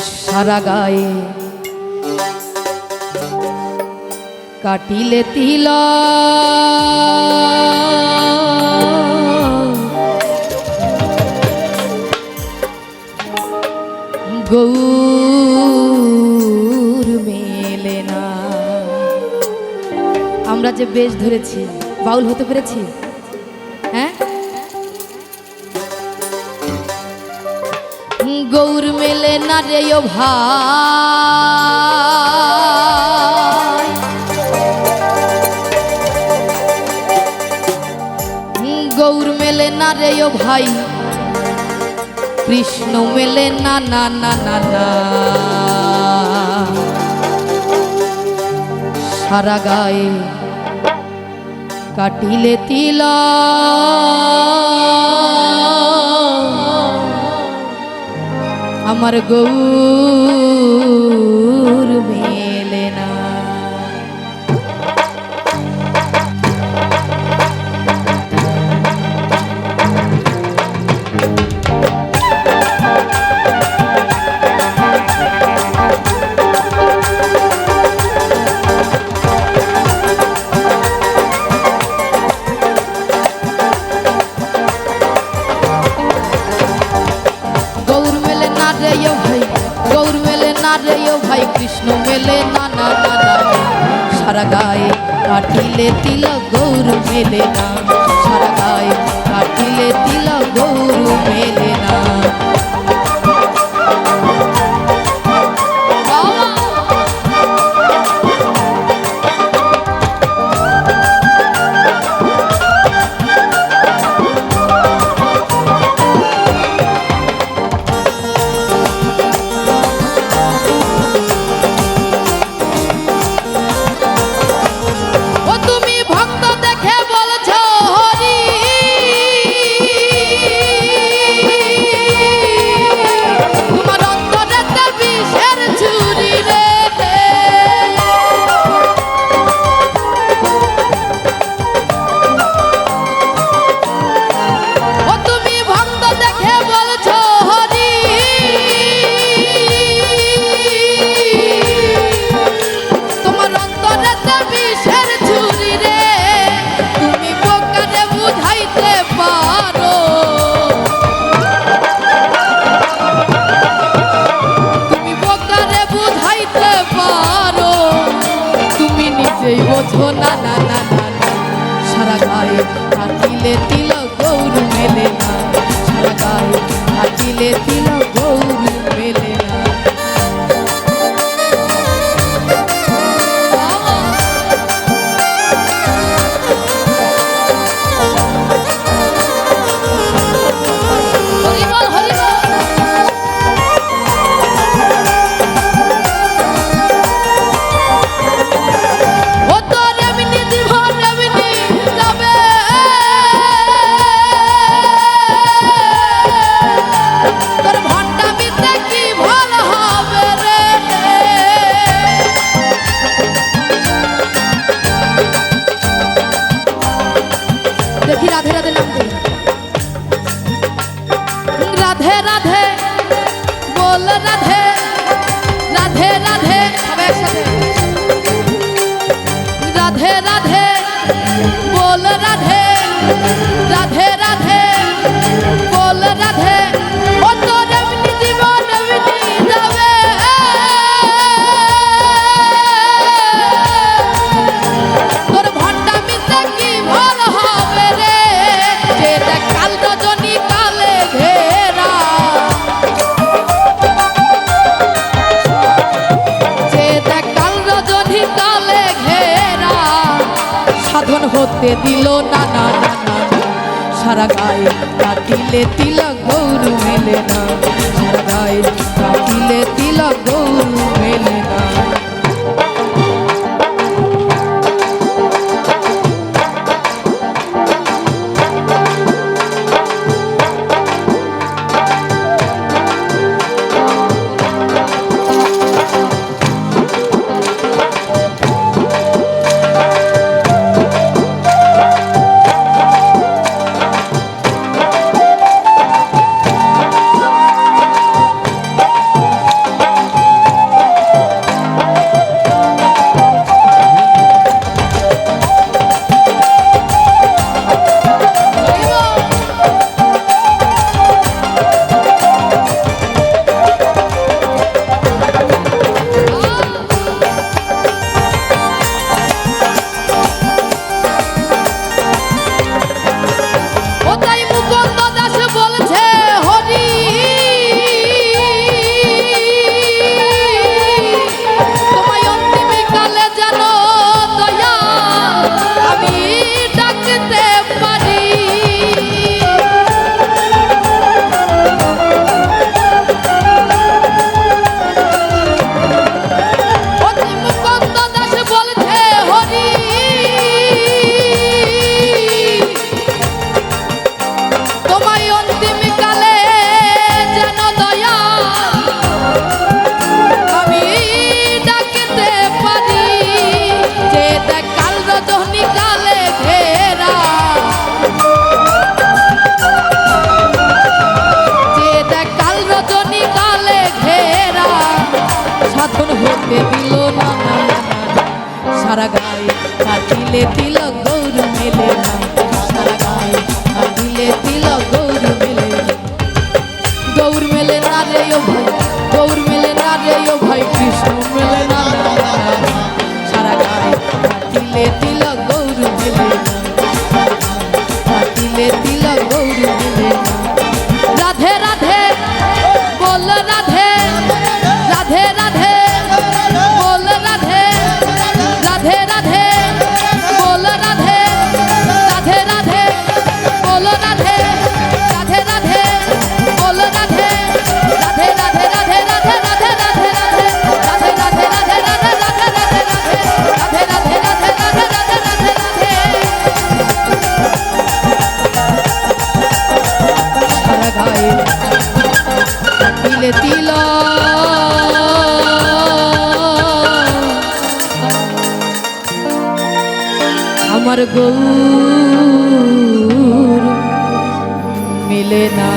সারা গায়ে। কাটিলে তিলা। গৌর মেলে না। আমরা যে বেশ ধরেছি বাউল হতে পেরেছি? গৌর মেলে না রে ও ভাই। গৌর মেলে না রে ভাই। কৃষ্ণ মেলে না না না না না। সারা গায়ে কাটিলে তিলা। আমার গৌর মেলে কাটিলে তিল গৌর মেলে না। সারা গায়ে কাটিলে তিল গৌর মেলে কাটিলে তিল গৌর মেলে না সারা গায়ে কাটিলে তিল বল রাধে রাধে রাধে সবাই একসাথে। রাধে রাধে বল রাধে রাধে হতে দিল না না না না। সারা গায়ে কাটিলে তিলক গৌরু মেলে না সারা গায়ে কাটিলে তিলক গৌর পাঠিলে তিলক গৌর মেলে নাই। আমার গৌর মিলে না।